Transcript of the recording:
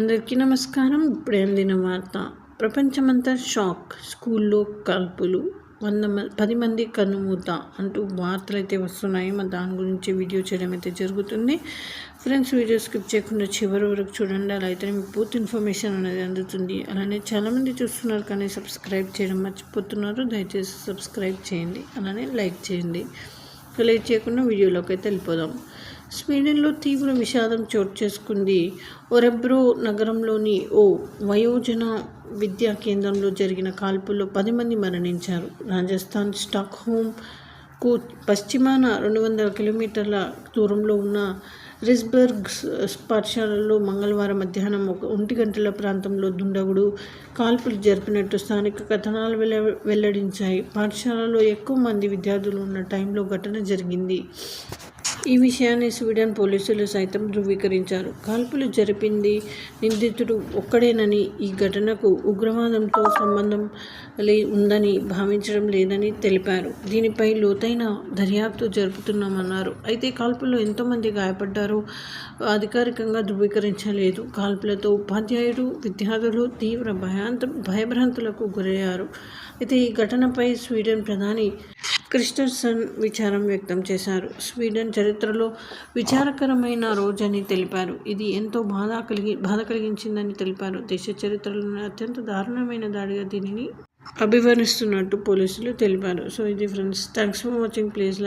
అందరికీ నమస్కారం. ఇప్పుడు అందిన వార్త ప్రపంచమంతా షాక్. స్కూల్లో కల్పులు. వంద పది మంది కనుమూత అంటూ వార్తలు అయితే వస్తున్నాయి. మరి దాని గురించి వీడియో చేయడం అయితే జరుగుతుంది. ఫ్రెండ్స్ వీడియో స్కిప్ చేయకుండా చివరి వరకు చూడండి. అలా అయితే మీకు పూర్తి ఇన్ఫర్మేషన్ అనేది అందుతుంది. అలానే చాలామంది చూస్తున్నారు కానీ సబ్స్క్రైబ్ చేయడం మర్చిపోతున్నారు. దయచేసి సబ్స్క్రైబ్ చేయండి. అలానే లైక్ చేయండి. లేట్ చేయకుండా వీడియోలోకి అయితే వెళ్ళిపోదాం. స్వీడన్లో తీవ్ర విషాదం చోటు చేసుకుంది. ఒరెబ్రో నగరంలోని ఓ వయోజన విద్యా కేంద్రంలో జరిగిన కాల్పుల్లో పది మంది మరణించారు. రాజస్థాన్ స్టాక్ హోమ్కు పశ్చిమాన రెండు వందల కిలోమీటర్ల దూరంలో ఉన్న రిస్బర్గ్ పాఠశాలలో మంగళవారం మధ్యాహ్నం ఒక ఒంటి గంటల ప్రాంతంలో దుండగుడు కాల్పులు జరిపినట్టు స్థానిక కథనాలు వెల్ల వెల్లడించాయి. పాఠశాలలో ఎక్కువ మంది విద్యార్థులు ఉన్న టైంలో ఘటన జరిగింది. ఈ విషయాన్ని స్వీడన్ పోలీసులు సైతం ధృవీకరించారు. కాల్పులు జరిపింది నిందితుడు ఒక్కడేనని ఈ ఘటనకు ఉగ్రవాదంతో సంబంధం లే ఉందని భావించడం లేదని తెలిపారు. దీనిపై లోతైన దర్యాప్తు జరుపుతున్నామన్నారు. అయితే కాల్పుల్లో ఎంతోమంది గాయపడ్డారో అధికారికంగా ధృవీకరించలేదు. కాల్పులతో ఉపాధ్యాయుడు విద్యార్థులు తీవ్ర భయాంత భయభ్రాంతులకు గురయ్యారు. అయితే ఈ ఘటనపై స్వీడన్ ప్రధాని క్రిస్టర్సన్ విచారం వ్యక్తం చేశారు. స్వీడన్ చరిత్రలో విచారకరమైన రోజని తెలిపారు. ఇది ఎంతో బాధ కలిగి బాధ కలిగించిందని తెలిపారు. దేశ చరిత్రలోని అత్యంత దారుణమైన దాడిగా దీనిని అభివర్ణిస్తున్నట్టు పోలీసులు తెలిపారు. సో ఇది friends thanks for watching. Please like